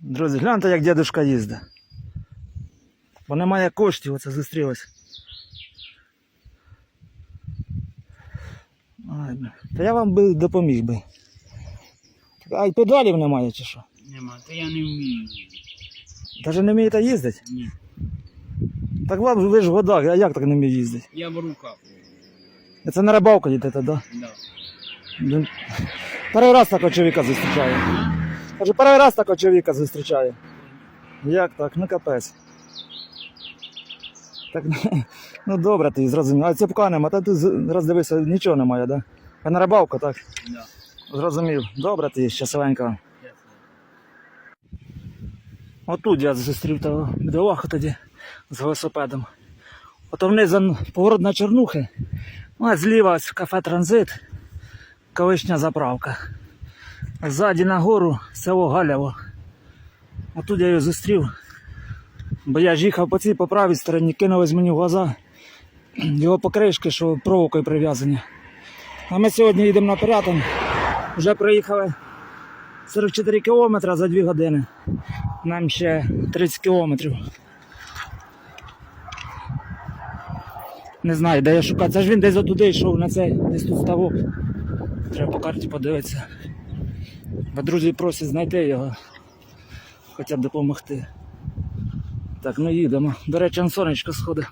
Друзі, гляньте, як дідушка їздить. Бо немає коштів, оце зустрілось. Та я вам би допоміг би. А й педалів немає чи що? Нема, то я не вмію. Даже не вмієте їздити? Ні. Так вам ви ж в годах, а як так не вміє їздити? Я в руках. Це на рибалку їдете, да? Да. Перший раз такого чоловіка зустрічаю. Кажу, перший раз такого чоловіка зустрічаю. Як так? Ну капець. Так, ну добре ти зрозумів. А цепка нема, та раз дивися, нічого немає, да? А на рибалку, так? Да. Зрозумів. Добре ти, щасливенько. Отут я зустрів того бідолаху тоді з велосипедом. Ото внизу поворот на Чернухи. Ну, а зліва ось кафе Транзит, колишня заправка. А ззаді на гору село Галяво. Отут я його зустрів. Бо я ж їхав по цій по правій стороні, кинулись мені в глаза його покришки, що проволокою прив'язані. А ми сьогодні їдемо на Пирятин. Вже проїхали 44 кілометри за 2 години. Нам ще 30 кілометрів. Не знаю, де я шукаю. Це ж він десь отуди йшов на цей, десь тут ставок. Треба по карті подивитися. Бо друзі просять знайти його. Хоча б допомогти. Так, ну їдемо. До речі, он сонечко сходить.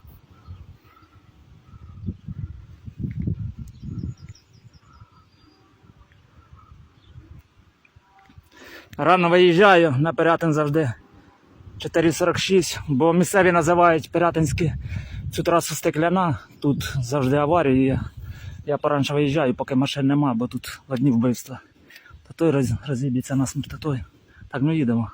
Рано виїжджаю на Пирятин завжди. 4.46, бо місцеві називають Пирятинські цю трасу стекляна. Тут завжди аварії. Я поранше виїжджаю, поки машин нема, бо тут одні вбивства. Та той роз, розіб'ється на смерть, та той. Так, ми їдемо.